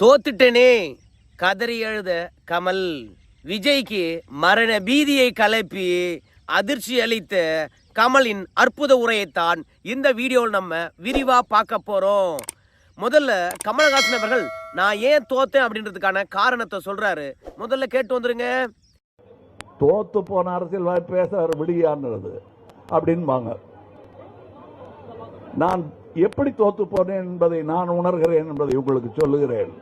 தோத்துட்டனே கதறி எழுத கமல். விஜய்க்கு மரண பீதியை கலப்பி அதிர்ச்சி அளித்த கமலின் அற்புத உரையைத்தான் இந்த வீடியோவில் நம்ம விரிவா பார்க்க போறோம். முதல்ல கமலஹாசன் அவர்கள் நான் ஏன் தோத்தேன் அப்படின்றதுக்கான காரணத்தை சொல்றாரு. முதல்ல கேட்டு வந்துருங்க. தோத்து போன அரசியல் பேச விடுகிறான்றது அப்படின்பாங்க. நான் எப்படி தோத்து போனேன் என்பதை நான் உணர்கிறேன் என்பதை உங்களுக்கு சொல்லுகிறேன்.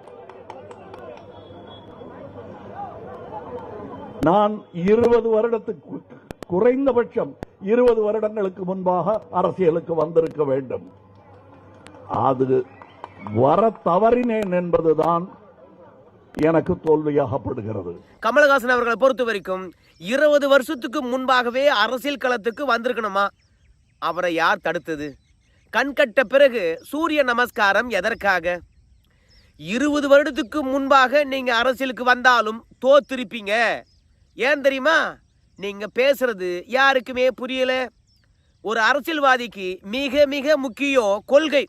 நான் இருபது வருடத்துக்கு குறைந்தபட்சம் இருபது வருடங்களுக்கு முன்பாக அரசியலுக்கு வந்திருக்க வேண்டும். அது வர தவறினேன் என்பதுதான் எனக்கு தோல்வியாகப்படுகிறது. கமலஹாசன் அவர்களை பொறுத்த வரைக்கும் இருபது வருஷத்துக்கு முன்பாகவே அரசியல் களத்துக்கு வந்திருக்கணுமா? அவரை யார் தடுத்தது? கண்கட்ட பிறகு சூரிய நமஸ்காரம் எதற்காக? இருபது வருடத்துக்கு முன்பாக நீங்க அரசியலுக்கு வந்தாலும் தோத்திருப்பீங்க. ஏன் தெரியுமா? நீங்க பேசுறது யாருக்குமே புரியல. ஒரு அரசியல்வாதிக்கு மிக மிக முக்கியம் கொள்கை.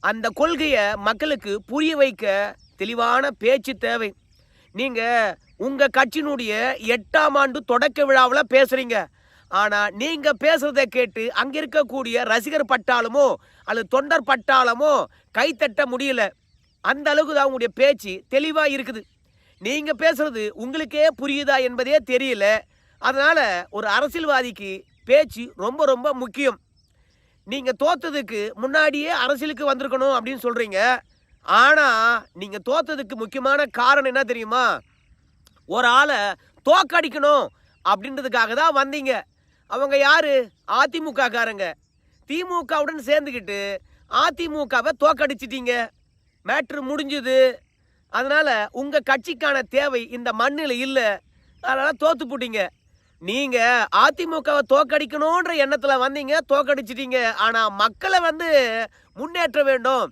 அந்த கொள்கையை மக்களுக்கு புரிய வைக்க தெளிவான பேச்சு தேவை. நீங்க உங்க கட்சியினுடைய எட்டாம் ஆண்டு தொடக்க விழாவில் பேசுறீங்க. ஆனா நீங்க பேசுறதை கேட்டு அங்க இருக்கக்கூடிய ரசிகர் பட்டாளமோ அல்லது தொண்டர் பட்டாளமோ கைத்தட்ட முடியல. அந்த அளவுக்கு தான் உங்களுடைய பேச்சு தெளிவா இருக்குது. நீங்க பேசுறது உங்களுக்கே புரியுதா என்பதே தெரியல. அதனால ஒரு அரசியல்வாதிக்கு பேச்சு ரொம்ப ரொம்ப முக்கியம். நீங்க தோத்ததுக்கு முன்னாடியே அரசியலுக்கு வந்திருக்கணும் அப்படின்னு சொல்றீங்க. ஆனா நீங்க தோத்ததுக்கு முக்கியமான காரணம் என்ன தெரியுமா? ஒரு ஆளை தோக்கடிக்கணும் அப்படின்றதுக்காக தான் வந்தீங்க. அவங்க யாரு? அதிமுக காரங்க திமுகவுடன் சேர்ந்துக்கிட்டு அதிமுகவை தோக்கடிச்சிட்டீங்க. மேட்ரு முடிஞ்சுது. அதனால் உங்கள் கட்சிக்கான தேவை இந்த மண்ணில் இல்லை. அதனால் தோற்று போட்டீங்க. நீங்கள் அதிமுகவை தோக்கடிக்கணுன்ற எண்ணத்தில் வந்தீங்க தோக்கடிச்சிட்டீங்க. ஆனால் மக்களை வந்து முன்னேற்ற வேண்டும்.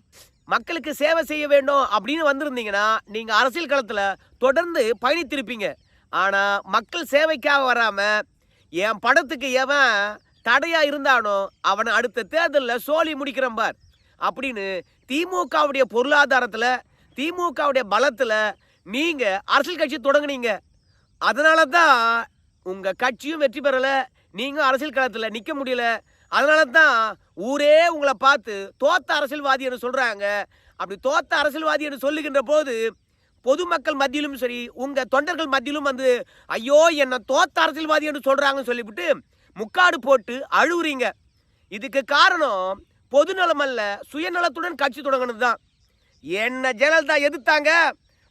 மக்களுக்கு சேவை செய்ய வேண்டும் அப்படின்னு வந்திருந்தீங்கன்னா நீங்கள் அரசியல் களத்தில் தொடர்ந்து பயணித்திருப்பீங்க. ஆனால் மக்கள் சேவைக்காக வராமல் என் படத்துக்கு எவன் தடையாக இருந்தானோ அவனை அடுத்த தேர்தலில் சோழி முடிக்கிறேன் பார். அப்படின்னு திமுகவுடைய பொருளாதாரத்தில் திமுகவுடைய பலத்தில் நீங்கள் அரசியல் கட்சி தொடங்குனீங்க. அதனால தான் உங்கள் கட்சியும் வெற்றி பெறலை நீங்களும் அரசியல் களத்தில் நிற்க முடியல. அதனால தான் ஊரே உங்களை பார்த்து தோத்த அரசியல்வாதி என்று சொல்கிறாங்க அப்படி தோத்த அரசியல்வாதி என்று சொல்லுகின்ற போது பொதுமக்கள் மத்தியிலும் சரி உங்க தொண்டர்கள் மத்தியிலும் வந்து ஐயோ என்ன தோத்த அரசியல்வாதி என்று சொல்றாங்கன்னு சொல்லிவிட்டு முக்காடு போட்டு அழுவுறீங்க. இதுக்கு காரணம் பொதுநலம் அல்ல சுயநலத்துடன் கட்சி தொடங்கினது தான். என்ன ஜெயலலிதா எதிர்த்தாங்க?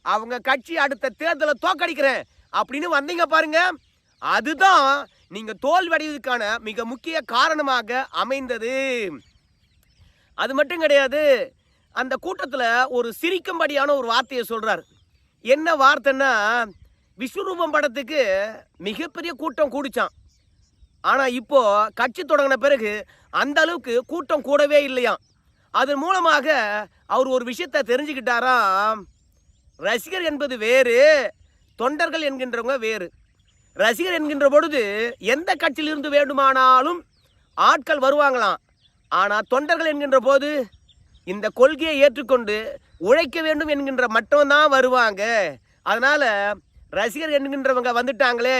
அவங்க கட்சி அடுத்த தேர்தலை தோக்கடிக்கிறேன். அப்படின்னு வந்தீங்க பாருங்க. அதுதான் நீங்க தோல்வடைவதற்கான மிக முக்கிய காரணமாக அமைந்தது. அது மட்டும் கிடையாது அந்த கூட்டத்தில் ஒரு சிரிக்கும்படியான ஒரு வார்த்தையை சொல்கிறார் என்ன வார்த்தைன்னா விஸ்வரூபம் படத்துக்கு மிகப்பெரிய கூட்டம் கூடிச்சான். ஆனால் இப்போது கட்சி தொடங்கின பிறகு அந்த அளவுக்கு கூட்டம் கூடவே இல்லையாம். அதன் மூலமாக அவர் ஒரு விஷயத்தை தெரிஞ்சுக்கிட்டாராம். ரசிகர் என்பது வேறு தொண்டர்கள் என்கின்றவங்க வேறு. ரசிகர் என்கின்ற பொழுது எந்த கட்சியிலிருந்து வேண்டுமானாலும் ஆட்கள் வருவாங்களாம். ஆனால் தொண்டர்கள் என்கின்ற போது இந்த கொள்கையை ஏற்றுக்கொண்டு உழைக்க வேண்டும் என்கின்ற மட்டும்தான் வருவாங்க. அதனால் ரசிகர் என்கின்றவங்க வந்துட்டாங்களே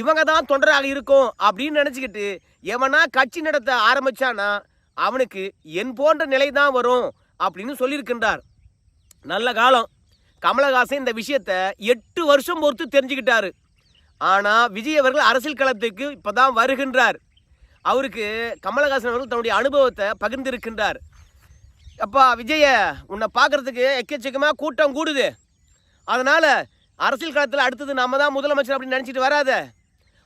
இவங்க தான் தொண்டராக இருக்கும் அப்படின்னு நினச்சிக்கிட்டு எவனா கட்சி நடத்த ஆரம்பிச்சானா அவனுக்கு என் போன்ற நிலை தான் வரும் அப்படின்னு சொல்லியிருக்கின்றார். நல்ல காலம். கமலஹாசன் இந்த விஷயத்தை எட்டு வருஷம் பொறுத்து தெரிஞ்சுக்கிட்டாரு. ஆனால் விஜய் அவர்கள் அரசியல் களத்துக்கு இப்போ தான் வருகின்றார். அவருக்கு கமலஹாசன் அவர்கள் தன்னுடைய அனுபவத்தை பகிர்ந்திருக்கின்றார். அப்பா விஜய உன்னை பார்க்கறதுக்கு எக்கச்சக்கமாக கூட்டம் கூடுது. அதனால் அரசியல் களத்தில் அடுத்தது நம்ம தான் முதலமைச்சர் அப்படின்னு நினச்சிட்டு வராத.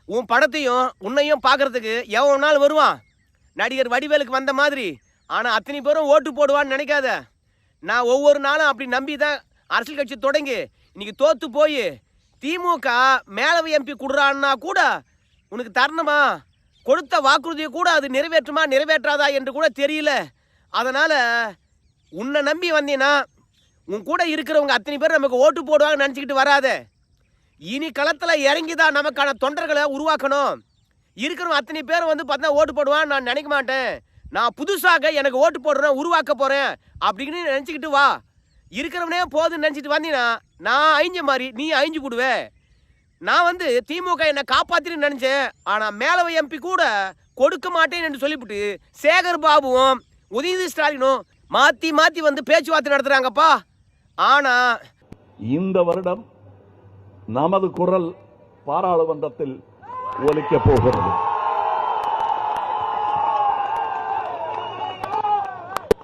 உன் படத்தையும் உன்னையும் பார்க்கறதுக்கு எவ்வளோ நாள் வருவான். நடிகர் வடிவேலுக்கு வந்த மாதிரி. ஆனால் அத்தனை பேரும் ஓட்டு போடுவான்னு நினைக்காத. நான் ஒவ்வொரு நாளும் அப்படி நம்பி தான் அரசியல் கட்சி தொடங்கி இன்னைக்கு தோற்று போய் திமுக மேலவை எம்பி கொடுறான்னா கூட உனக்கு தரணுமா? கொடுத்த வாக்குறுதியை கூட அது நிறைவேற்றுமா நிறைவேற்றாதா என்று கூட தெரியல. அதனால் உன்னை நம்பி வந்தீன்னா உன் கூட இருக்கிறவங்க அத்தனை பேர் நமக்கு ஓட்டு போடுவாங்கன்னு நினச்சிக்கிட்டு வராத. இனி களத்தில் இறங்கி தான் நமக்கான தொண்டர்களை உருவாக்கணும். இருக்கிறவங்க அத்தனை பேர் வந்து பார்த்தா ஓட்டு போடுவான்னு நான் நினைக்க மாட்டேன். நான் புதுசாக எனக்கு ஓட்டு போடுறேன் உருவாக்க போகிறேன் அப்படின்னு நினச்சிக்கிட்டு வா. இருக்கிறவனே போதுன்னு நினச்சிட்டு வந்தீங்கன்னா நான் அழிஞ்ச மாதிரி நீ அழிஞ்சு கொடுவே நான் வந்து திமுக என்னை காப்பாற்றினு நினச்சேன். ஆனால் மேலவை எம்பி கூட கொடுக்க மாட்டேன்னு என்று சொல்லிவிட்டு சேகர் பாபுவும் உதயநிதி ஸ்டாலினும் மாத்தி மாத்தி வந்து பேச்சுவார்த்தை நடத்துறாங்கப்பா. ஆனா இந்த வருடம் நமது குரல் பாராளுமன்றத்தில் ஒலிக்கப் போகிறது.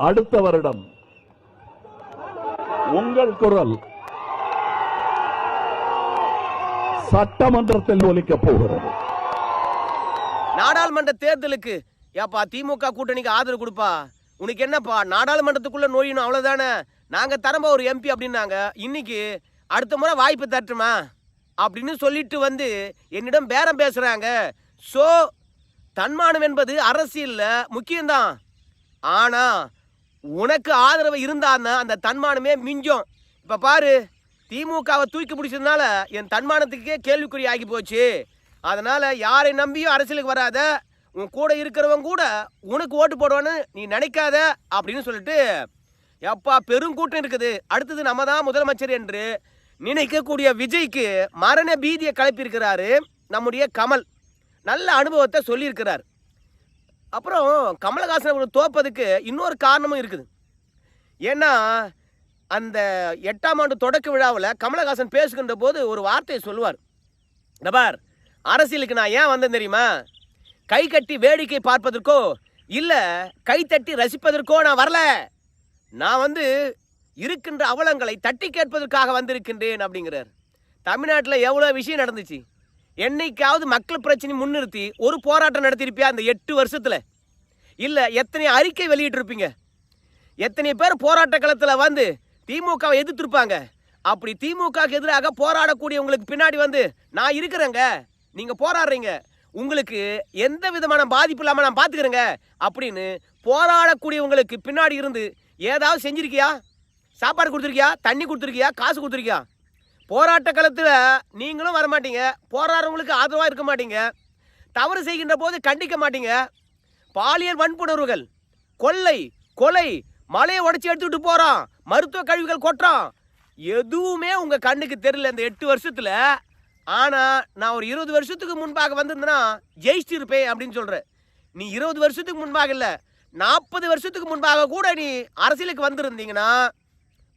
அடுத்த வருடம் உங்கள் குரல் சட்டமன்றத்தில் ஒலிக்கப் போகிறது. நாடாளுமன்ற தேர்தலுக்கு ஏப்பா திமுக கூட்டணிக்கு ஆதரவு கொடுப்பா. உனக்கு என்னப்பா நாடாளுமன்றத்துக்குள்ள நோயினும் அவ்வளோதானே நாங்கள் தரம்ப ஒரு எம்பி அப்படின்னாங்க. இன்னைக்கு அடுத்த முறை வாய்ப்பு தட்டுமா அப்படின்னு சொல்லிட்டு வந்து என்னிடம் பேரம் பேசுகிறாங்க ஸோ தன்மானம் என்பது அரசியலில் முக்கியம்தான். ஆனால் உனக்கு ஆதரவு இருந்தான்னா அந்த தன்மானமே மிஞ்சும். இப்போ பாரு திமுகவை தூக்கி பிடிச்சதுனால என் தன்மானத்துக்கே கேள்விக்குறி ஆகி போச்சு. அதனால் யாரை நம்பியும் அரசியலுக்கு வராத உன் கூட இருக்கிறவங்க கூட உனக்கு ஓட்டு போடுவான்னு நீ நினைக்காத அப்படின்னு சொல்லிட்டு எப்பா பெருங்கூட்டம் இருக்குது. அடுத்தது நம்ம தான் முதலமைச்சர் என்று நினைக்கக்கூடிய விஜய்க்கு மரண பீதியை கிளப்பியிருக்கிறாரு நம்முடைய கமல். நல்ல அனுபவத்தை சொல்லியிருக்கிறார். அப்புறம் கமலஹாசன் தோப்பதுக்கு இன்னொரு காரணமும் இருக்குது. ஏன்னா அந்த எட்டாம் ஆண்டு தொடக்க விழாவில் கமலஹாசன் பேசுகின்ற போது ஒரு வார்த்தையை சொல்லுவார். டபார் அரசியலுக்கு நான் ஏன் வந்தேன் தெரியுமா? கை கட்டி வேடிக்கை பார்ப்பதற்கோ இல்லை கை தட்டி ரசிப்பதற்கோ நான் வரல. நான் வந்து இருக்கின்ற அவலங்களை தட்டி கேட்பதற்காக வந்திருக்கின்றேன் அப்படிங்கிறார். தமிழ்நாட்டில் எவ்வளோ விஷயம் நடந்துச்சு? என்னைக்காவது மக்கள் பிரச்சனை முன்னிறுத்தி ஒரு போராட்டம் நடத்தியிருப்பியா அந்த எட்டு வருஷத்தில்? இல்லை எத்தனை அறிக்கை வெளியிட்டிருப்பீங்க? எத்தனை பேர் போராட்ட களத்தில் வந்து திமுகவை எதிர்த்திருப்பாங்க? அப்படி திமுகவுக்கு எதிராக போராடக்கூடியவங்களுக்கு பின்னாடி வந்து நான் இருக்கிறேங்க. நீங்கள் போராடுறீங்க. உங்களுக்கு எந்த விதமான பாதிப்பு இல்லாமல் நான் பார்த்துக்கிறேங்க அப்படின்னு போராடக்கூடியவங்களுக்கு பின்னாடி இருந்து ஏதாவது செஞ்சுருக்கியா? சாப்பாடு கொடுத்துருக்கியா? தண்ணி கொடுத்துருக்கியா? காசு கொடுத்துருக்கியா? போராட்ட காலத்தில் நீங்களும் வரமாட்டீங்க. போராடுறவங்களுக்கு ஆதரவாக இருக்க மாட்டீங்க. தவறு செய்கின்ற போது கண்டிக்க மாட்டீங்க. பாலியல் வன்புணர்வுகள் கொள்ளை கொலை மலையை உடைச்சி எடுத்துக்கிட்டு போகிறான் மருத்துவ கழிவுகள் கொட்டுறான். எதுவுமே உங்கள் கண்ணுக்கு தெரியல. இந்த எட்டு வருஷத்தில் ஆனால் நான் ஒரு இருபது வருஷத்துக்கு முன்பாக வந்திருந்தேன்னா ஜெயிச்சிருப்பேன் அப்படின்னு சொல்கிறேன் நீ இருபது வருஷத்துக்கு முன்பாக இல்லை நாற்பது வருஷத்துக்கு முன்பாக கூட நீ அரசியலுக்கு வந்திருந்தீங்கன்னா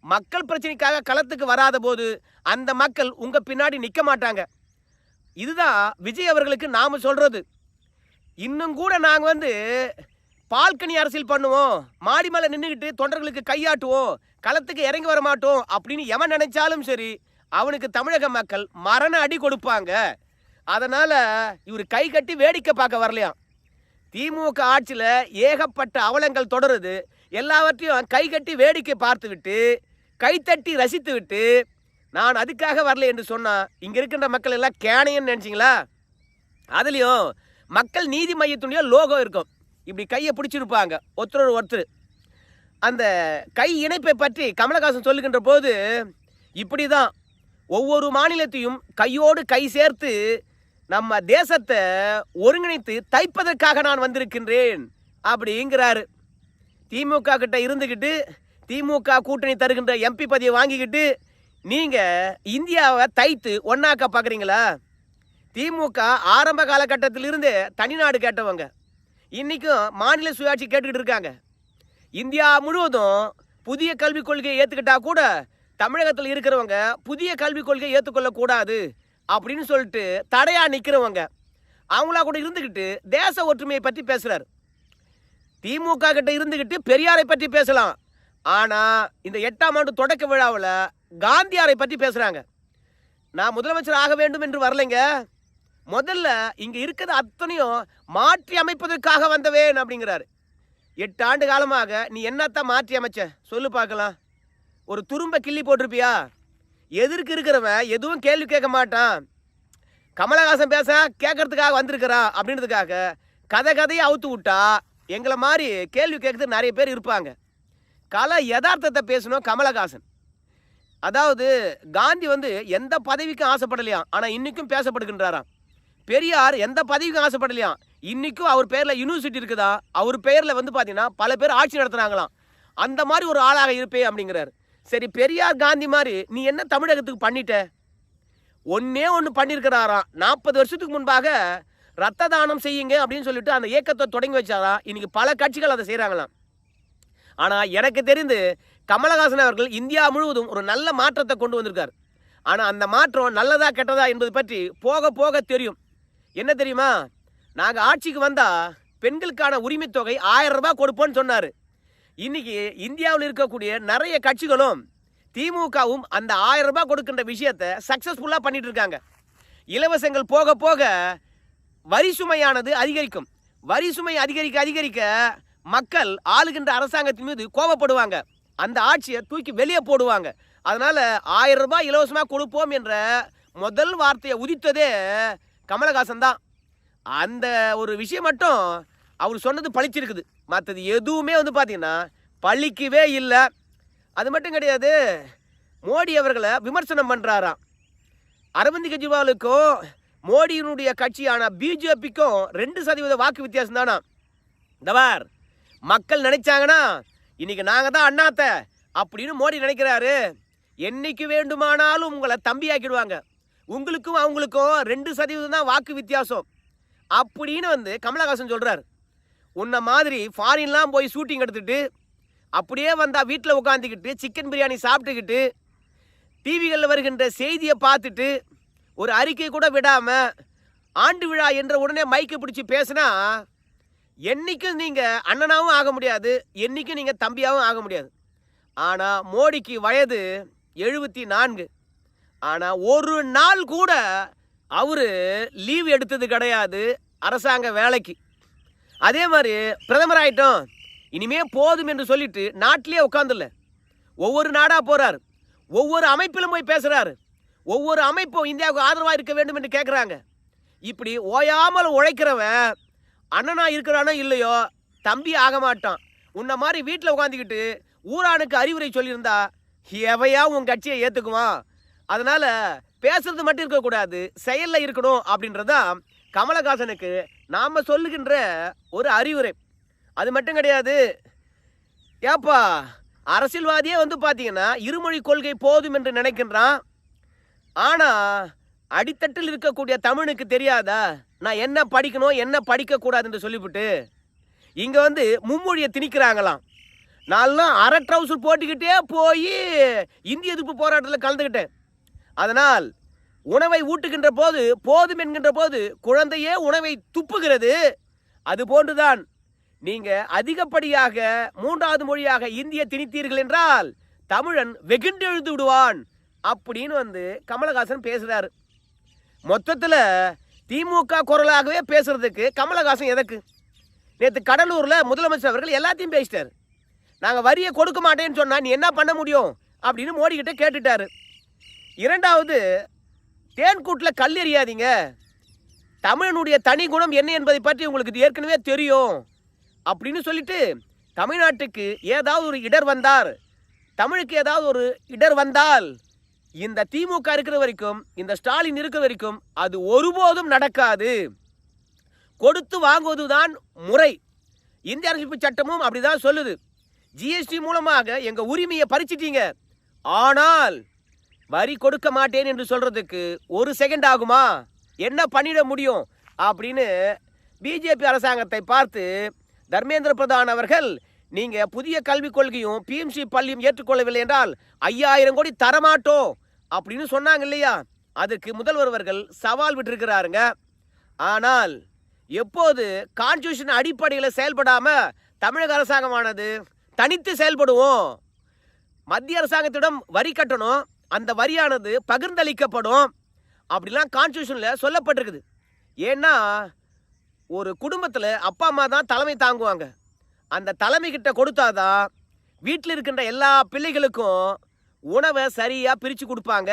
மக்கள் பிரச்சனைக்காக களத்துக்கு வராத போது அந்த மக்கள் உங்கள் பின்னாடி நிற்க மாட்டாங்க. இதுதான் விஜய் அவர்களுக்கு நாம் சொல்கிறது இன்னும் கூட நாங்கள் வந்து பால்கனி அரசியல் பண்ணுவோம் மாடி மேலே நின்றுக்கிட்டு தொண்டர்களுக்கு கையாட்டுவோம் களத்துக்கு இறங்கி வர மாட்டோம் அப்படின்னு எவன் நினைச்சாலும் சரி அவனுக்கு தமிழக மக்கள் மரண அடி கொடுப்பாங்க. அதனால் இவர் கை கட்டி வேடிக்கை பார்க்க வரலையாம். திமுக ஆட்சியில் ஏகப்பட்ட அவலங்கள் தொடருது. எல்லாவற்றையும் கை கட்டி வேடிக்கை பார்த்து விட்டு கைத்தட்டி ரசித்து விட்டு நான் அதுக்காக வரல என்று சொன்னால் இங்கே இருக்கின்ற மக்கள் எல்லாம் கேனையன்னு நினச்சிங்களா? அதுலேயும் மக்கள் நீதி மையத்துடைய லோகம் இருக்கும். இப்படி கையை பிடிச்சிருப்பாங்க. ஒருத்தர் ஒருத்தர். அந்த கை இணைப்பை பற்றி கமலஹாசன் சொல்லுகின்ற போது இப்படி தான் ஒவ்வொரு மாநிலத்தையும் கையோடு கை சேர்த்து நம்ம தேசத்தை ஒருங்கிணைத்து தைப்பதற்காக நான் வந்திருக்கின்றேன் அப்படிங்கிறாரு. திமுக கிட்ட இருந்துக்கிட்டு திமுக கூட்டணி தருகின்ற எம்பி பதவியை வாங்கிக்கிட்டு நீங்கள் இந்தியாவை தைத்து ஒன்றாக்க பார்க்குறீங்களா திமுக ஆரம்ப காலகட்டத்திலிருந்து தனிநாடு கேட்டவங்க. இன்றைக்கும் மாநில சுயாட்சி கேட்டுக்கிட்டு இருக்காங்க. இந்தியா முழுவதும் புதிய கல்விக் கொள்கையை ஏற்றுக்கிட்டா கூட தமிழகத்தில் இருக்கிறவங்க புதிய கல்விக் கொள்கையை ஏற்றுக்கொள்ளக்கூடாது அப்படின்னு சொல்லிட்டு தடையா நிற்கிறவங்க அவங்களா கூட இருந்துக்கிட்டு தேச ஒற்றுமையை பற்றி பேசுறாரு. திமுக கிட்ட இருந்துக்கிட்டு பெரியாரை பற்றி பேசலாம். ஆனா இந்த எட்டாம் ஆண்டு தொடக்க விழாவில் காந்தியாரை பற்றி பேசுறாங்க. நான் முதலமைச்சர் ஆக வேண்டும் என்று வரலைங்க. முதல்ல இங்க இருக்கிற அத்தனையும் மாற்றி அமைப்பதற்காக வந்தவேன் அப்படிங்கிறாரு. எட்டு ஆண்டு காலமாக நீ என்னத்தான் மாற்றி அமைச்ச? சொல்லு பார்க்கலாம். ஒரு துரும்ப கிள்ளி போட்டிருப்பியா? எதிர்க்கு இருக்கிறவன் எதுவும் கேள்வி கேட்க மாட்டான். கமலஹாசன் பேச கேட்கறதுக்காக வந்திருக்கிறான் அப்படின்றதுக்காக கதை கதையை அவுத்து விட்டா எங்களை மாதிரி கேள்வி கேட்கறதுக்கு நிறைய பேர் இருப்பாங்க. கலை யதார்த்தத்தை பேசணும் கமலஹாசன். அதாவது காந்தி வந்து எந்த பதவிக்கும் ஆசைப்படலையாம் ஆனால் இன்றைக்கும் பேசப்படுகின்றாராம். பெரியார் எந்த பதவிக்கும் ஆசைப்படலையாம் இன்றைக்கும் அவர் பேரில் யூனிவர்சிட்டி இருக்குதா அவர் பேரில் வந்து பார்த்தீங்கன்னா பல பேர் ஆட்சி நடத்துனாங்களாம். அந்த மாதிரி ஒரு ஆளாக இருப்பே அப்படிங்கிறார். சரி பெரியார் காந்தி மாதிரி நீ என்ன தமிழகத்துக்கு பண்ணிட்ட? ஒன்னே ஒன்று பண்ணியிருக்கிறாராம் நாற்பது வருஷத்துக்கு முன்பாக ரத்த தானம் செய்யுங்க அப்படின்னு சொல்லிட்டு அந்த இயக்கத்தை தொடங்கி வச்சாராம் இன்னைக்கு பல கட்சிகள் அதை செய்கிறாங்களாம் ஆனால் எனக்கு தெரிந்து கமலஹாசன் அவர்கள் இந்தியா முழுவதும் ஒரு நல்ல மாற்றத்தை கொண்டு வந்திருக்கார். ஆனால் அந்த மாற்றம் நல்லதா கெட்டதா என்பது பற்றி போக போக தெரியும். என்ன தெரியுமா? நாங்கள் ஆட்சிக்கு வந்தால் பெண்களுக்கான உரிமைத்தொகை ஆயிரம் ரூபாய் கொடுப்போம்னு சொன்னார். இன்னைக்கு இந்தியாவில் இருக்கக்கூடிய நிறைய கட்சிகளும் திமுகவும் அந்த ஆயிரம் ரூபாய் கொடுக்கின்ற விஷயத்தை சக்ஸஸ்ஃபுல்லாக பண்ணிட்டு இருக்காங்க இலவசங்கள் போக போக வரி சுமையானது அதிகரிக்கும். வரி சுமை அதிகரிக்க அதிகரிக்க மக்கள் ஆளுகின்ற அரசாங்கத்தின் மீது கோபப்படுவாங்க அந்த ஆட்சியை தூக்கி வெளியே போடுவாங்க. அதனால ஆயிரம் ரூபாய் இலவசமாக கொடுப்போம் என்ற முதல் வார்த்தையை உதித்ததே கமலஹாசன் தான். அந்த ஒரு விஷயம் மட்டும் அவர் சொன்னது பழிச்சிருக்குது. மற்றது எதுவுமே வந்து பார்த்தீங்கன்னா பழிக்கவே இல்லை. அது மட்டும் கிடையாது மோடி அவர்களை விமர்சனம் பண்ணுறாராம் அரவிந்த் கெஜ்ரிவாலுக்கும் மோடியினுடைய கட்சியான பிஜேபிக்கும் ரெண்டு சதவீத வாக்கு வித்தியாசம் தானா தவார் மக்கள் நினைச்சாங்கன்னா இன்னைக்கு நாங்கள் தான் அண்ணாத்த அப்படின்னு மோடி நினைக்கிறாரு. என்னைக்கு வேண்டுமானாலும் உங்களை தம்பி ஆக்கிடுவாங்க உங்களுக்கும் அவங்களுக்கும் ரெண்டு சதவீதம் தான் வாக்கு வித்தியாசம். அப்படின்னு வந்து கமலஹாசன் சொல்கிறார் உன்னை மாதிரி ஃபாரின்லாம் போய் ஷூட்டிங் எடுத்துட்டு அப்படியே வந்தால் வீட்டில் உட்காந்துக்கிட்டு சிக்கன் பிரியாணி சாப்பிட்டுக்கிட்டு டிவிகளில் வருகின்ற செய்தியை பார்த்துட்டு ஒரு அறிக்கை கூட விடாமல் ஆண்டு விழா என்ற உடனே மைக்கை பிடிச்சி பேசினா என்றைக்கும் நீங்கள் அண்ணனாகவும் ஆக முடியாது என்றைக்கும் நீங்கள் தம்பியாகவும் ஆக முடியாது. ஆனால் மோடிக்கு வயது எழுபத்தி நான்கு. ஆனால் ஒரு நாள் கூட அவர் லீவ் எடுத்தது கிடையாது அரசாங்க வேலைக்கு. அதே மாதிரி பிரதமர் ஆயிட்டோம் இனிமே போதும் என்று சொல்லிட்டு நாட்டிலே உட்காந்துல ஒவ்வொரு நாடாக போகிறார் ஒவ்வொரு அமைப்பிலும் போய் பேசுகிறாரு ஒவ்வொரு அமைப்பும் இந்தியாவுக்கு ஆதரவாக இருக்க வேண்டும் என்று கேட்குறாங்க இப்படி ஓயாமல் உழைக்கிறவன் அண்ணனா இருக்கிறானோ இல்லையோ தம்பி ஆக மாட்டான். உன்னை மாதிரி வீட்டில் உட்காந்துக்கிட்டு ஊரானுக்கு அறிவுரை சொல்லியிருந்தா எவையா உன் கட்சியை ஏற்றுக்குவான் அதனால் பேசுறது மட்டும் இருக்கக்கூடாது செயலில் இருக்கணும் அப்படின்றதான் கமலஹாசனுக்கு நாம் சொல்லுகின்ற ஒரு அறிவுரை. அது மட்டும் கிடையாது. ஏப்பா அரசியல்வாதியே வந்து பார்த்தீங்கன்னா இருமொழி கொள்கை போதும் என்று நினைக்கின்றான். ஆனால் அடித்தட்டில் இருக்கக்கூடிய தமிழுக்கு தெரியாதா? நான் என்ன படிக்கணும் என்ன படிக்கக்கூடாது என்று சொல்லிவிட்டு இங்கே வந்து மும்மொழியை திணிக்கிறாங்களாம். நான்லாம் அரை ட்ரௌசர் போட்டுக்கிட்டே போய் இந்திய எதிர்ப்பு போராட்டத்தில் கலந்துக்கிட்டேன் அதனால் உணவை ஊட்டுகின்ற போது போதும் என்கின்ற போது குழந்தையே உணவை துப்புகிறது. அது போன்றுதான். நீங்க அதிகப்படியாக மூன்றாவது மொழியாக இந்திய திணித்தீர்கள் என்றால் தமிழன் வெகுண்டெழுந்து விடுவான் அப்படின்னு வந்து கமலஹாசன் பேசுகிறாரு மொத்தத்தில் திமுக குரலாகவே பேசுறதுக்கு கமலஹாசன் எதற்கு? நேற்று கடலூரில் முதலமைச்சர் அவர்கள் எல்லாத்தையும் பேசிட்டார். நாங்கள் வரியை கொடுக்க மாட்டேன்னு சொன்னால் நீ என்ன பண்ண முடியும்? அப்படின்னு மோடிக்கிட்ட கேட்டுட்டார் கேட்டுட்டாரு. இரண்டாவது தேன்கூட்டில் கல் எறியாதீங்க. தமிழனுடைய தனி குணம் என்ன என்பதை பற்றி உங்களுக்கு ஏற்கனவே தெரியும். அப்படின்னு சொல்லிட்டு தமிழ்நாட்டுக்கு ஏதாவது ஒரு இடர் வந்தார் தமிழுக்கு ஏதாவது ஒரு இடர் வந்தால் இந்த திமுக இருக்கிற வரைக்கும் இந்த ஸ்டாலின் இருக்கிற வரைக்கும் அது ஒருபோதும் நடக்காது. கொடுத்து வாங்குவதுதான் முறை. இந்திய அரசியலமைப்பு சட்டமும் அப்படிதான் சொல்லுது. ஜிஎஸ்டி மூலமாக எங்க உரிமையை பறிச்சிட்டீங்க. ஆனால் வரி கொடுக்க மாட்டேன் என்று சொல்றதுக்கு ஒரு செகண்ட் ஆகுமா? என்ன பண்ணிட முடியும்? அப்படின்னு பிஜேபி அரசாங்கத்தை பார்த்து தர்மேந்திர பிரதான் அவர்கள் நீங்க புதிய கல்விக் கொள்கையும் பிஎம்சி பள்ளியும் ஏற்றுக்கொள்ளவில்லை என்றால் ஐயாயிரம் கோடி தரமாட்டோம். அப்படின்னு சொன்னாங்க இல்லையா? அதுக்கு முதல்வர்கள் சவால் விட்டிருக்கிறாருங்க. ஆனால் எப்போது கான்ஸ்டியூஷன் அடிப்படையில் செயல்படாம தமிழக அரசாங்கமானது தனித்து செயல்படுவோம்? மத்திய அரசாங்கத்திடம் வரி கட்டணும். அந்த வரியானது பகிர்ந்தளிக்கப்படும் அப்படிலாம் கான்ஸ்டியூஷனில் சொல்லப்பட்டிருக்குது. ஏன்னா ஒரு குடும்பத்தில் அப்பா அம்மா தான் தலைமை தாங்குவாங்க. அந்த தலைமைக்கிட்ட கொடுத்தாதான் வீட்டில் இருக்கின்ற எல்லா பிள்ளைகளுக்கும் உணவை சரியாக பிரித்து கொடுப்பாங்க.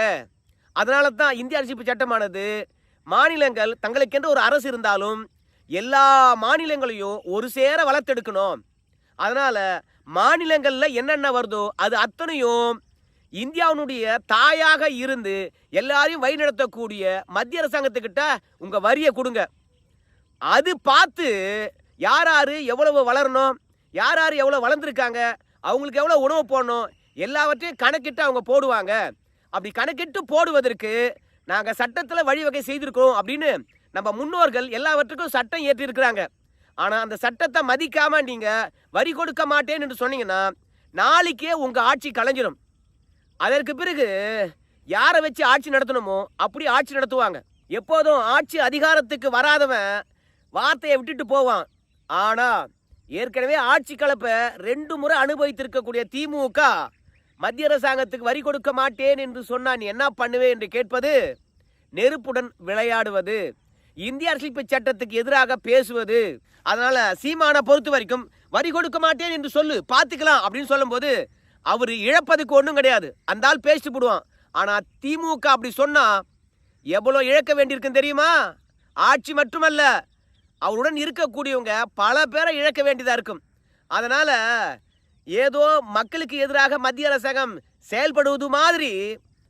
அதனால தான் இந்திய அரசு சட்டமானது மாநிலங்கள் தங்களுக்கென்று ஒரு அரசு இருந்தாலும் எல்லா மாநிலங்களையும் ஒரு சேர வளர்த்தெடுக்கணும். அதனால் மாநிலங்களில் என்னென்ன வருதோ அது அத்தனையும் இந்தியாவினுடைய தாயாக இருந்து எல்லாரையும் வழிநடத்தக்கூடிய மத்திய அரசாங்கத்துக்கிட்ட உங்கள் வரியை கொடுங்க. அது பார்த்து யார் யார் எவ்வளவு வளரணும் யார் யார் எவ்வளோ வளர்ந்துருக்காங்க அவங்களுக்கு எவ்வளோ உணவு போடணும் எல்லாவற்றையும் கணக்கிட்டு அவங்க போடுவாங்க. அப்படி கணக்கிட்டு போடுவதற்கு நாங்கள் சட்டத்தில் வழிவகை செய்திருக்கிறோம் அப்படின்னு நம்ம முன்னோர்கள் எல்லாவற்றுக்கும் சட்டம் ஏற்றிருக்கிறாங்க. ஆனால் அந்த சட்டத்தை மதிக்காமல் நீங்கள் வரி கொடுக்க மாட்டேன்னு சொன்னீங்கன்னா நாளைக்கே உங்கள் ஆட்சி கலைஞ்சிடும் அதற்கு பிறகு யாரை வச்சு ஆட்சி நடத்தணுமோ அப்படி ஆட்சி நடத்துவாங்க. எப்போதும் ஆட்சி அதிகாரத்துக்கு வராதவன் வார்த்தையை விட்டுட்டு போவான். ஆனா ஏற்கனவே ஆட்சி கலப்பை ரெண்டு முறை அனுபவித்திருக்கக்கூடிய திமுக மத்திய அரசாங்கத்துக்கு வரி கொடுக்க மாட்டேன் என்று சொன்னா நீ என்ன பண்ணுவே என்று கேட்பது நெருப்புடன் விளையாடுவது இந்திய அரசியலமைப்பு சட்டத்துக்கு எதிராக பேசுவது அதனால சீமானை பொறுத்த வரைக்கும் வரி கொடுக்க மாட்டேன் என்று சொல்லு பார்த்துக்கலாம் அப்படின்னு சொல்லும்போது அவர் இழப்பதுக்கு ஒன்றும் கிடையாது. அந்த ஆள் பேசிட்டு போடுவான். ஆனால் திமுக அப்படி சொன்னால் எவ்வளோ இழக்க வேண்டியிருக்குன்னு தெரியுமா? ஆட்சி மட்டுமல்ல அவருடன் இருக்கக்கூடியவங்க பல பேரை இழக்க வேண்டியதாக இருக்கும். அதனால் ஏதோ மக்களுக்கு எதிராக மத்திய அரசாங்கம் செயல்படுவது மாதிரி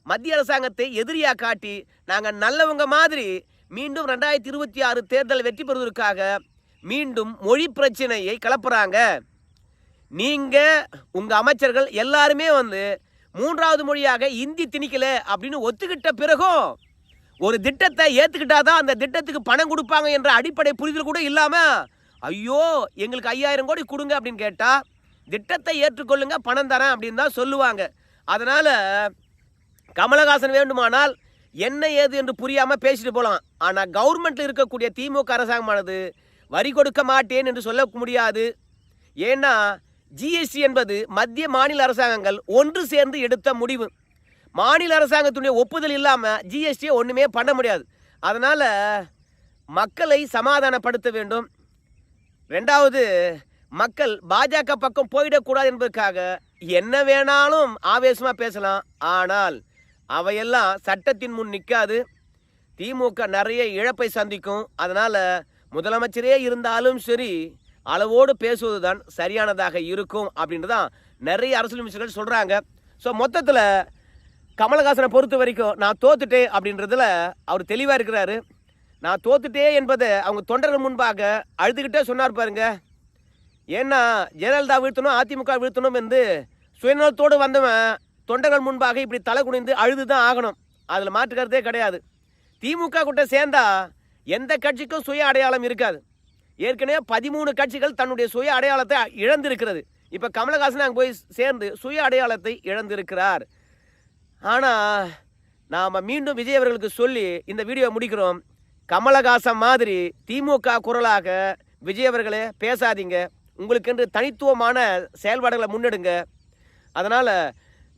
மத்திய அரசாங்கத்தை எதிரியாக காட்டி நாங்கள் நல்லவங்க மாதிரி மீண்டும் ரெண்டாயிரத்தி இருபத்தி ஆறு தேர்தல் வெற்றி பெறுவதற்காக மீண்டும் மொழி பிரச்சனையை கிளப்புறாங்க. நீங்கள் உங்கள் அமைச்சர்கள் எல்லாருமே வந்து மூன்றாவது மொழியாக இந்தி திணிக்கல அப்படின்னு ஒத்துக்கிட்ட பிறகும் ஒரு திட்டத்தை ஏத்துக்கிட்டாதான் அந்த திட்டத்துக்கு பணம் கொடுப்பாங்க என்ற அடிப்படை புரிதல் கூட இல்லாமல் ஐயோ எங்களுக்கு ஐயாயிரம் கோடி கொடுங்க அப்படின்னு கேட்டால் திட்டத்தை ஏற்றுக்கொள்ளுங்க பணம் தரேன் அப்படின்னு தான் சொல்லுவாங்க. அதனால் கமலஹாசன் வேண்டுமானால் என்ன ஏது என்று புரியாமல் பேசிட்டு போகலாம் ஆனால் கவர்மெண்ட்டில் இருக்கக்கூடிய திமுக அரசாங்கமானது வரி கொடுக்க மாட்டேன் என்று சொல்ல முடியாது. ஏன்னா ஜிஎஸ்டி என்பது மத்திய மாநில அரசாங்கங்கள் ஒன்று சேர்ந்து எடுத்த முடிவு. மாநில அரசாங்கத்துடைய ஒப்புதல் இல்லாமல் ஜிஎஸ்டியை ஒன்றுமே பண்ண முடியாது. அதனால் மக்களை சமாதானப்படுத்த வேண்டும். ரெண்டாவது மக்கள் பாஜக பக்கம் போயிடக்கூடாது என்பதற்காக என்ன வேணாலும் ஆவேசமாக பேசலாம். ஆனால் அவையெல்லாம் சட்டத்தின் முன் நிற்காது திமுக நிறைய இழப்பை சந்திக்கும். அதனால் முதலமைச்சரே இருந்தாலும் சரி அளவோடு பேசுவது தான் சரியானதாக இருக்கும் அப்படின்றது தான் நிறைய அரசியல் அமைச்சர்கள் சொல்கிறாங்க ஸோ மொத்தத்தில் கமலஹாசனை பொறுத்த வரைக்கும் நான் தோத்துட்டேன் அப்படின்றதுல அவர் தெளிவாக இருக்கிறாரு. நான் தோத்துட்டே என்பதை அவங்க தொண்டர்கள் முன்பாக அழுதுகிட்டே சொன்னார் பாருங்க. ஏன்னா ஜெயலலிதா வீழ்த்தணும் அதிமுக வீழ்த்தணும் என்று சுயநலத்தோடு வந்தவன் தொண்டர்கள் முன்பாக இப்படி தலை குனிந்து அழுது தான் ஆகணும். அதில் மாற்றுக்கிறதே கிடையாது. திமுக கூட்ட சேர்ந்தா எந்த கட்சிக்கும் சுய அடையாளம் இருக்காது. ஏற்கனவே பதிமூணு கட்சிகள் தன்னுடைய சுய அடையாளத்தை இழந்திருக்கிறது. இப்போ கமலஹாசன் அங்கே போய் சேர்ந்து சுய அடையாளத்தை இழந்திருக்கிறார். ஆனால் நாம் மீண்டும் விஜய் அவர்களுக்கு சொல்லி இந்த வீடியோ முடிக்கிறோம். கமலஹாசன் மாதிரி திமுக குரலாக விஜய் அவர்களே பேசாதீங்க. உங்களுக்கென்று தனித்துவமான செயல்பாடுகளை முன்னெடுங்க. அதனால்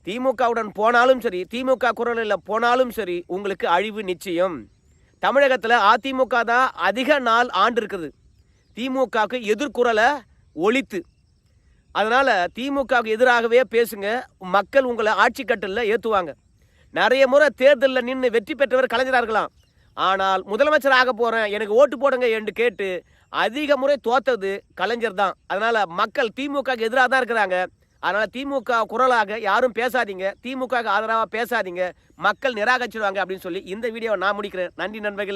திமுகவுடன் போனாலும் சரி திமுக குரலில் போனாலும் சரி உங்களுக்கு அழிவு நிச்சயம். தமிழகத்தில் அதிமுக தான் அதிக நாள் ஆண்டு இருக்குது திமுகவுக்கு எதிர்குரலை ஒழித்து. அதனால் திமுகவுக்கு எதிராகவே பேசுங்க. மக்கள் உங்களை ஆட்சி கட்டலில் ஏற்றுவாங்க நிறைய முறை தேர்தலில் நின்று வெற்றி பெற்றவர் கலைஞராக இருக்கலாம். ஆனால் முதலமைச்சர் ஆக போகிறேன் எனக்கு ஓட்டு போடுங்க என்று கேட்டு அதிக முறை தோத்தது கலைஞர் தான். அதனால் மக்கள் திமுகவுக்கு எதிராக தான் இருக்கிறாங்க. அதனால் திமுக குரலாக யாரும் பேசாதீங்க. திமுகவுக்கு ஆதரவாக பேசாதீங்க. மக்கள் நிராகரிச்சிடுவாங்க அப்படின்னு சொல்லி இந்த வீடியோவை நான் முடிக்கிறேன். நன்றி நண்பர்களே.